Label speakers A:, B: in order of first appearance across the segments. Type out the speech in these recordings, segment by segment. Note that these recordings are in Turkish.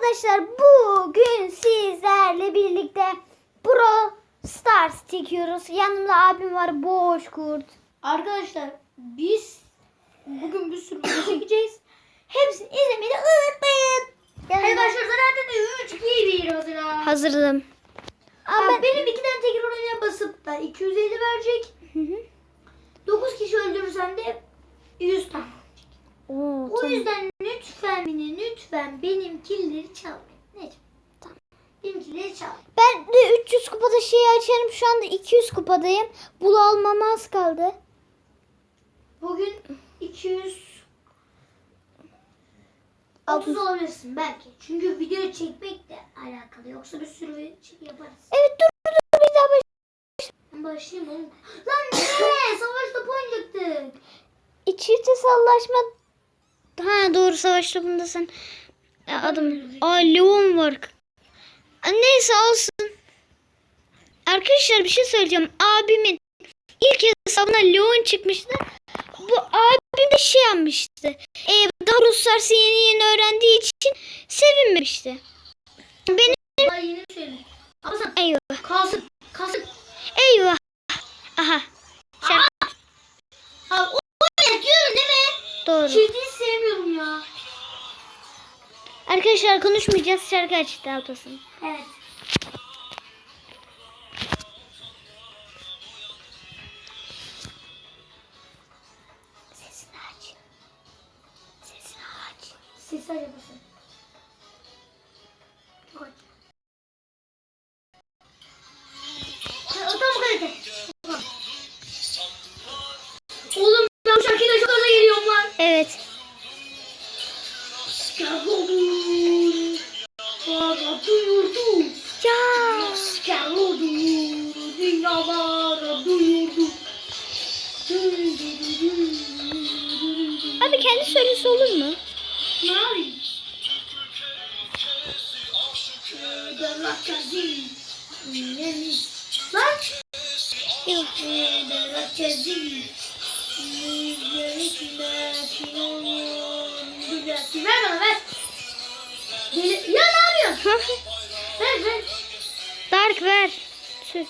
A: Arkadaşlar bugün sizlerle birlikte Pro Stars çekiyoruz. Yanımda abim var Boş Kurt.
B: Arkadaşlar biz bugün bir sürü video çekeceğiz. Hepsini izlemeyi de unutmayın. Hadi başlıyoruz. De 3 2 1 mesela.
A: Hazırladım. Ama
B: Bak, benim iki tane tekrar oraya basıp da 250 verecek.
A: Hı hı.
B: 9 kişi öldürürsen de 100 tane.
A: Oo,
B: O
A: tamam.
B: yüzden lütfen beni lütfen benim killeri çalmayın. Necim?
A: Tamam.
B: Benim killeri çalmayın.
A: Ben de 300 kupada şeyi açarım. Şu anda 200 kupadayım. Bulu almama az kaldı.
B: Bugün 200 30 olabilirsin belki. Çünkü video çekmekle alakalı. Yoksa bir sürü şey yaparız.
A: Evet dur dur dur bir daha baş.
B: Başlayayım oğlum. Lan ne? Savaş topu oynayacaktık.
A: İçirte sallaşma. Ha doğru savaş topundasın. Ya, Adam. Aa Leon var. Aa, Neyse olsun. Arkadaşlar bir şey söyleyeceğim. Abimin ilk hesabına Leon çıkmıştı. Bu abim de şey yapmıştı. E, daha Ruslarsa yeni yeni öğrendiği için sevinmemişti. Benim
B: Daha yeni söyledim. Ama sen
A: eyvah.
B: kalsın. Kalsın.
A: Eyvah. Aha. Şarkı
B: Ha, o yapıyorum değil mi?
A: doğru.
B: Çiftliği sevmiyorum ya.
A: Arkadaşlar konuşmayacağız. Şarkı açtı altasın.
B: Evet.
A: Söylesi olur mu?
B: Ne yapayım?
A: Yok.
B: Ver bana ver. Deli- Ya ne yapıyorsun? Ver ver.
A: Dark ver. Tüh.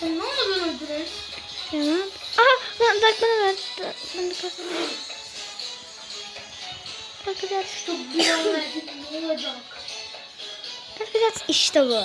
B: Sen ne oldu böyle öldüren?
A: Tamam. Aha lan Dark bana ver. Dark bana ver. Dark ver.
B: Çok güzel verdin. Ne olacak?
A: Dark ver. İşte bu.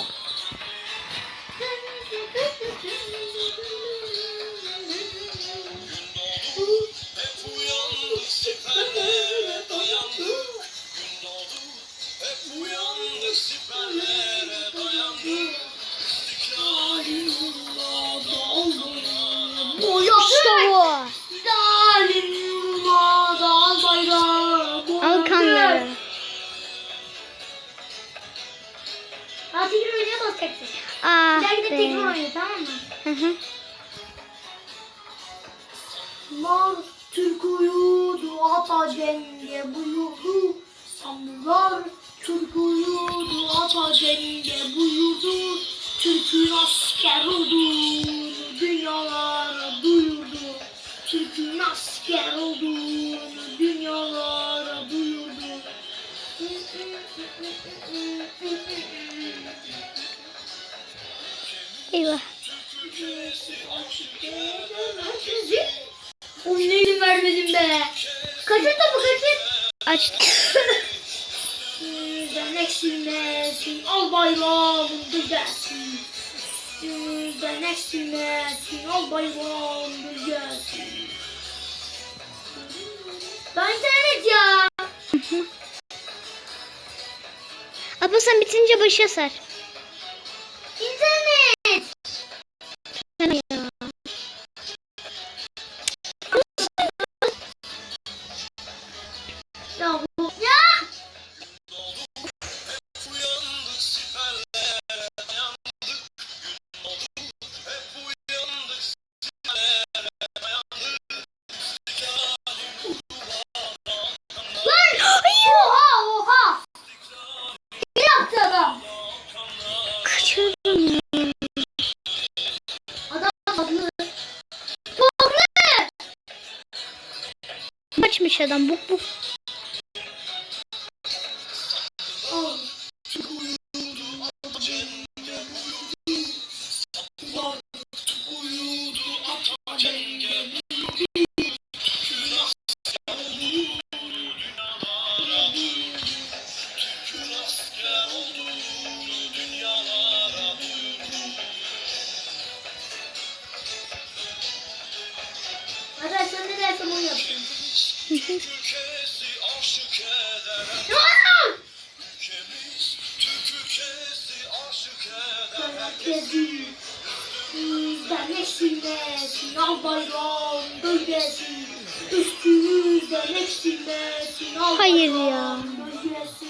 B: Oynaya basacaksın.
A: Ah
B: Bir daha gidip
A: be.
B: tekrar oyna tamam mı?
A: Hı hı.
B: Nar Türk uyudu ata denge buyurdu. Samurlar Türk uyudu ata denge buyurdu. Türk'ün asker olduğunu dünyalara duyurdu. Türk'ün asker olduğunu dünyalara duyurdu.
A: Eyvah.
B: Oğlum ne izin vermedim be. Kaçır topu kaçır.
A: Açtım.
B: Sizden eksilmesin, al bayrağımı gelsin. Sizden eksilmesin, al bayrağımı gelsin. Ben internet ya.
A: Abla sen bitince başa sar. Kaçmış adam buk buk.
B: Eksilmesin al bayrağın gölgesi Üstümüzden eksilmesin al
A: Hayır
B: bayrağın gölgesi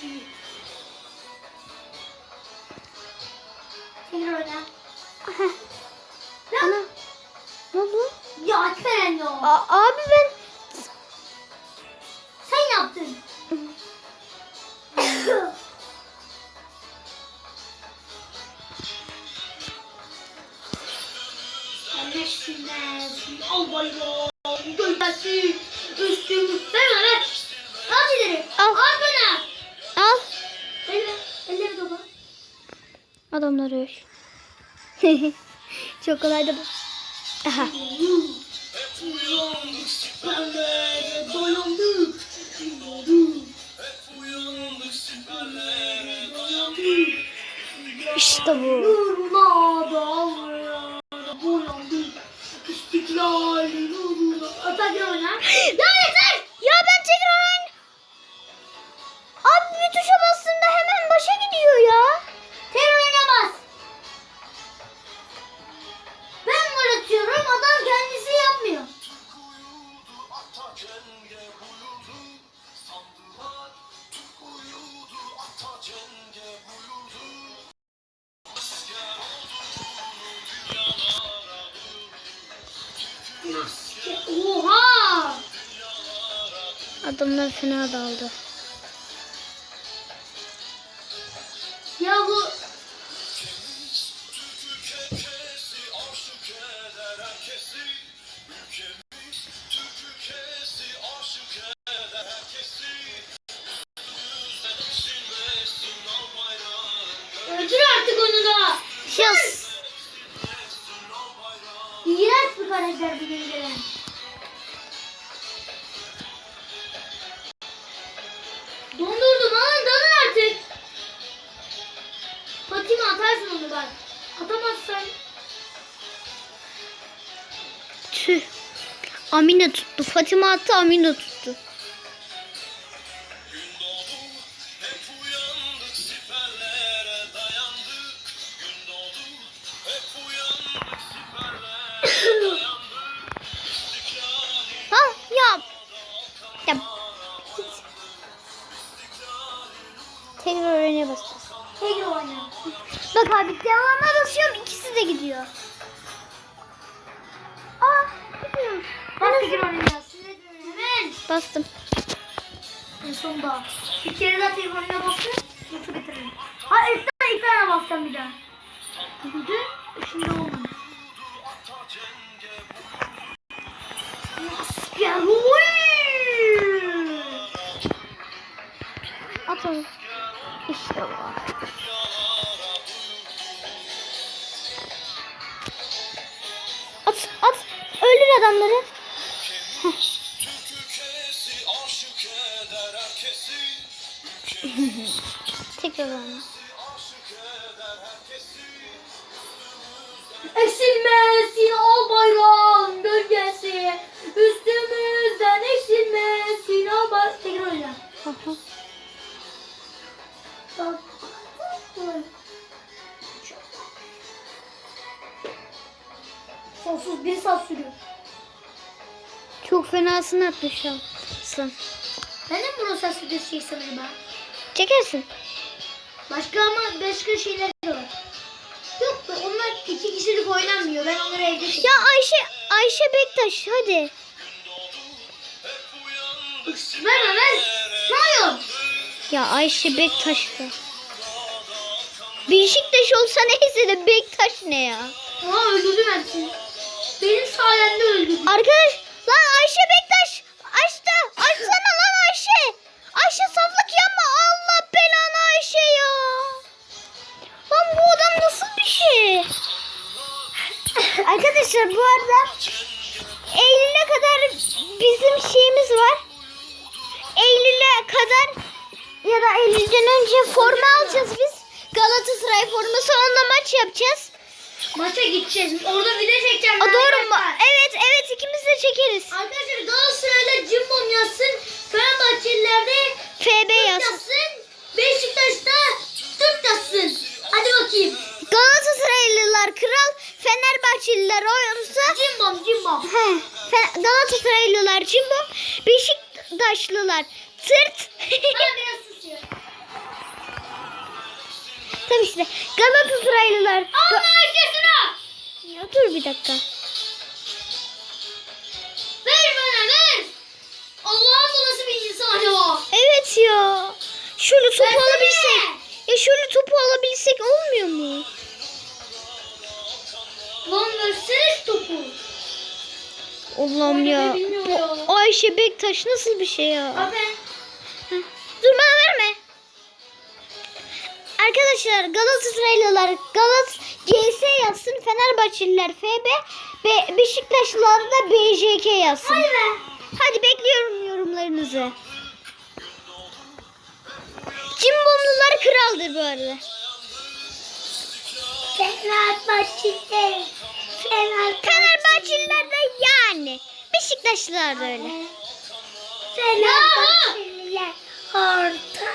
B: Tekrar oyna.
A: Ana. Ne oldu?
B: Ya Alperen ya.
A: A- abi ben
B: Sen yaptın. al bayrağı, gölgesi, üstümüz. Ver ver. Al ileri.
A: Al.
B: Al bana.
A: al.
B: Elle, elleri baba.
A: Adamlar öl. Çok kolaydı bu. Aha.
B: Uyandık, siperlere
A: Adamlar fena daldı.
B: Ya bu öldür artık onu da.
A: Yes.
B: İğrenç bir karakter bu geri gelen. Onu bak. Atamazsan
A: Tüh. Amine tuttu. Fatima attı Amine tuttu. Bastım.
B: En sonunda. Bir kere daha tekrar oyna bastı. Yoksa bitiririm. Ha ekran ekrana basacağım bir daha. Güldü. Şimdi olmadı. Ya oy!
A: At onu. İşte bu. At at. Öldür adamları.
B: Al bayrağın gölgesi. Üstümüzden eksilmesin al bayrağın. Tekrar oyna.
A: Aha.
B: Bak. Sonsuz bir saat sürüyor.
A: Çok fenasını atmışsın.
B: Ben de mi bunu saat videosu çeksem acaba?
A: Çekersin.
B: Başka ama başka şeyler de var. Oynanmıyor. Ben onları evde
A: Ya
B: çekiyorum.
A: Ayşe Ayşe Bektaş hadi.
B: Ver ver. Ne yapıyorsun?
A: Ya Ayşe Bektaş da. Beşiktaş olsa neyse de Bektaş ne ya?
B: Aa öldürdüm hepsini. Benim sayemde öldürdüm.
A: Arkadaş lan Ayşe Bektaş açtı. Açsana lan Ayşe. Ayşe saflık Arkadaşlar bu arada Eylül'e kadar bizim şeyimiz var. Eylül'e kadar ya da Eylül'den önce forma alacağız biz. Galatasaray forması onunla maç yapacağız.
B: Maça gideceğiz. Orada video çekeceğim.
A: Aa, doğru mu? Evet evet ikimiz de çekeriz.
B: Arkadaşlar Galatasaray'da Cimbom yazsın. Fenerbahçelilerde
A: FB
B: Türk
A: yaz.
B: yazsın. Beşiktaş'ta Türk yazsın. Hadi bakayım.
A: Galatasaraylılar kral, Fenerbahçeliler oyunsa
B: Cimbom Cimbom.
A: He, Fe- Galatasaraylılar Cimbo, Beşiktaşlılar Tırt. Tabii işte Galatasaraylılar.
B: Allah
A: Ga-
B: aşkına.
A: ya dur bir dakika.
B: Ver bana ver. Allah'ım bu nasıl bir insan acaba?
A: Evet ya. Şöyle topu
B: Versene.
A: alabilsek. Ya şöyle topu alabilsek olmuyor mu?
B: Lan versene topu.
A: Allah'ım ya. Bu Ayşe Bektaş nasıl bir şey ya?
B: Abi.
A: Dur bana verme. Arkadaşlar Galatasaraylılar Galat GS yazsın. Fenerbahçeliler FB ve Beşiktaşlılar da BJK yazsın.
B: Be.
A: Hadi bekliyorum yorumlarınızı. Cimbomlular kraldır bu arada. Fenerbahçeliler de yani. Beşiktaşlılar da öyle.
B: Fenerbahçeliler. Orta.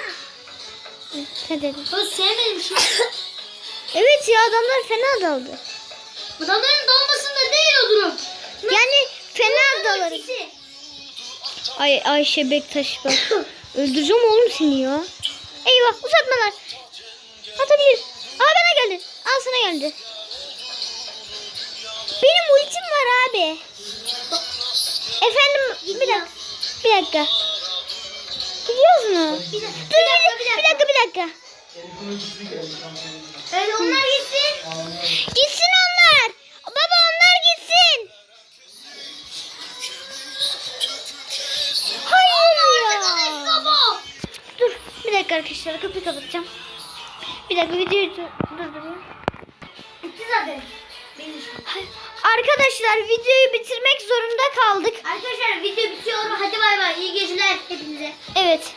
A: Ne dedim?
B: Ben sevmedim şu.
A: Evet ya adamlar fena daldı.
B: Adamların dalmasında değil o durum.
A: Yani fena dalarız. Ay Ayşe Bektaş bak. Öldüreceğim oğlum seni ya. Eyvah uzatmalar. Atabilir. Aa bana geldi. Al sana geldi. Benim ultim var abi. Efendim bir dakika. Bir dakika. Gidiyoruz mu?
B: Bir dakika,
A: Dur. Bir dakika bir dakika.
B: Evet onlar gitsin.
A: Gitsin onlar. Baba onlar gitsin. Hayır ya. Dur bir dakika arkadaşlar kapıyı kapatacağım. Bir dakika videoyu dur- durdurayım.
B: Bitti zaten. Benim.
A: Hayır. Arkadaşlar videoyu bitirmek zorunda kaldık.
B: Arkadaşlar video bitiyor. Hadi bay bay. İyi geceler hepinize.
A: Evet.